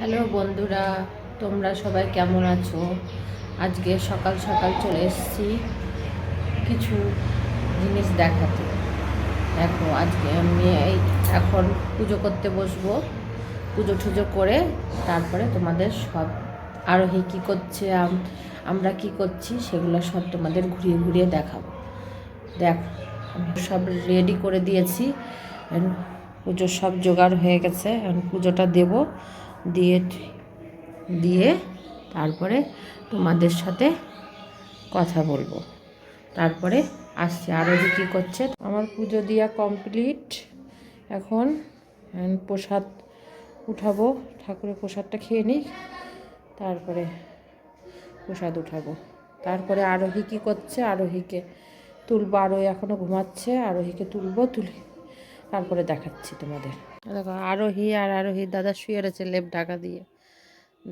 Hello বন্ধুরা, তোমরা সবাই কেমন আছো? আজকে সকাল সকাল চলে এসেছি কিছু জিনিস দেখাতে। দেখো, আজকে আমি এই এখন পুজো করতে বসবো। পুজো টুজো করে তারপরে তোমাদের সব আরোহী কী করছে আমরা কি করছি, সেগুলো সব তোমাদের ঘুরিয়ে ঘুরিয়ে দেখাবো। দেখ সব রেডি করে দিয়েছি। পুজোর সব জোগাড় হয়ে গেছে। এখন পুজোটা দেব। দিয়ে দিয়ে তারপরে তোমাদের সাথে কথা বলব। তারপরে আসছে। আরও যে কী করছে? আমার পুজো দেওয়া কমপ্লিট এখন প্রসাদ উঠাবো। ঠাকুরের প্রসাদটা খেয়ে নিই। তারপরে প্রসাদ উঠাবো। তারপরে আরোহী কী করছে? আরোহীকে তুলবো। আরোহী এখনও ঘুমাচ্ছে। আরোহীকে তুলবো, তুলে তারপরে দেখাচ্ছি তোমাদের। দেখো আরোহী আর আরোহী দাদা শুয়ে রয়েছে লেপ ঢাকা দিয়ে।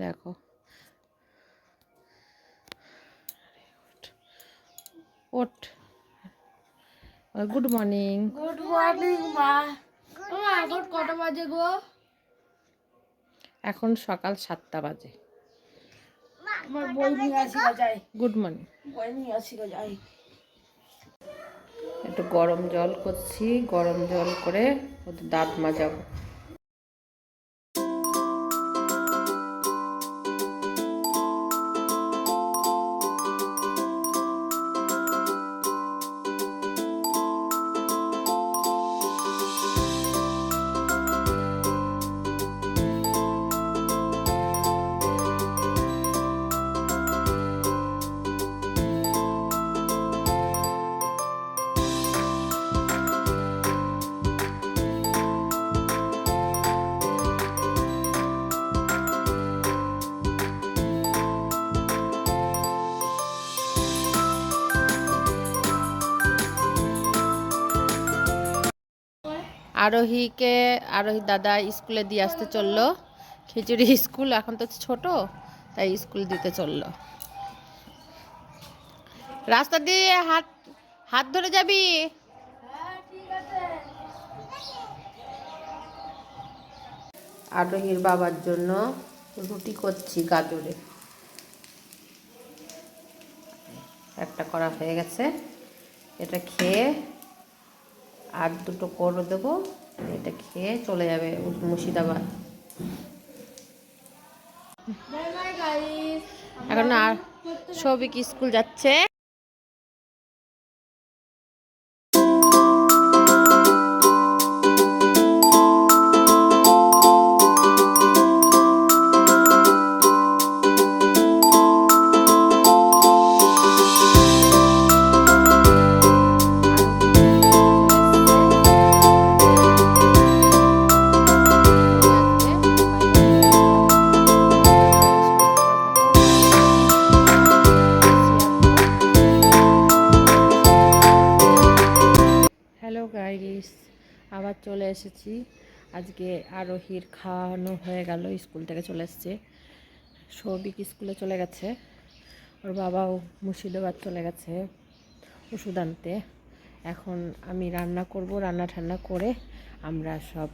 দেখো। ওঠ। Good morning. গুড মর্নিং মা। এখন কটা বাজে গো? এখন সকাল সাতটা বাজে। Good morning. বই নিয়ে আসি যাই। একটু গরম জল করছি গরম জল করে ওদের দাঁত মাজাবো। আরোহীকে, আরোহী দাদা স্কুলে দিয়ে আসতে চলল। খিচুড়ি স্কুল, এখন তো ছোট, তাই স্কুল দিতে চলল। রাস্তা দিয়ে হাত হাত ধরে যাবি? আরোহীর বাবার জন্য রুটি করছি গাজরে। একটা করা হয়ে গেছে। এটা খেয়ে আর দুটো করে দেবো এটা খেয়ে চলে যাবে মুর্শিদাবাদ। এখন আর সবিক স্কুল যাচ্ছে। গাইস আবার চলে এসেছি। আজকে আরোহীর খাওয়ানো হয়ে গেল, স্কুল থেকে চলে এসছে। সৌভিক স্কুলে চলে গেছে। ওর বাবাও মুর্শিদাবাদ চলে গেছে ওষুধ আনতে। এখন আমি রান্না করব, রান্না ঠান্না করে আমরা সব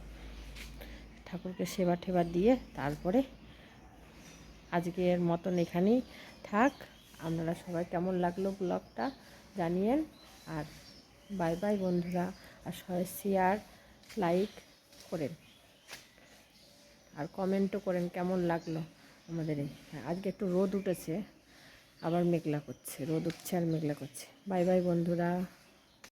ঠাকুরকে সেবা ঠেবা দিয়ে তারপরে আজকের মতন এখানেই থাক। আপনারা সবাই কেমন লাগল ব্লগটা জানিয়েন। আর বাই বাই বন্ধুরা। আর সবাই শেয়ার লাইক করেন। আর কমেন্টও করেন কেমন লাগল আমাদের এই। হ্যাঁ, আজকে একটু রোদ উঠেছে আবার মেঘলা করছে রোদ উঠছে আর মেঘলা করছে। বাই বাই বন্ধুরা।